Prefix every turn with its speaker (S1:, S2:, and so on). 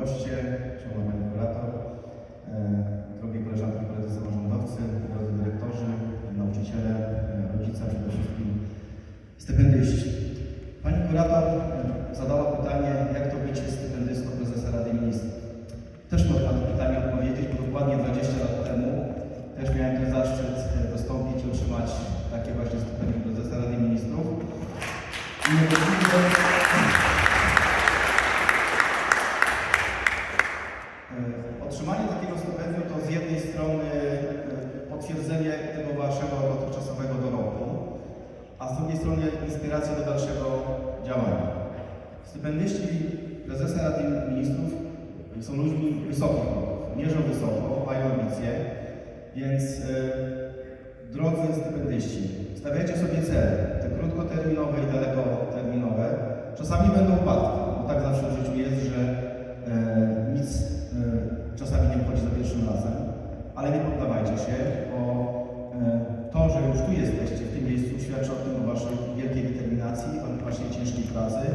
S1: goście, książę kurator, e, drogie koleżanki, koledzy samorządowcy, drodzy dyrektorzy, nauczyciele, e, rodzice, przede wszystkim stypendyści. Pani kurator e, zadała pytanie, jak to być stypendystą prezesa Rady Ministrów. Też mogę na to pytanie odpowiedzieć, bo dokładnie 20 lat temu też miałem ten zaszczyt dostąpić i otrzymać takie właśnie stypendium prezesa Rady Ministrów. I z jednej strony e, potwierdzenie tego waszego dotychczasowego dorobku, a z drugiej strony inspiracja do dalszego działania. Stypendyści prezesa Rady Ministrów są ludźmi wysokich mierzą wysoko, mają ambicje, więc e, drodzy stypendyści, stawiajcie sobie cele, te krótkoterminowe i dalekoterminowe. Czasami będą upadki, bo tak zawsze w życiu jest, że za pierwszym razem, ale nie poddawajcie się, bo e, to, że już tu jesteście w tym miejscu, świadczy o tym o waszej wielkiej determinacji, o waszej ciężkiej pracy.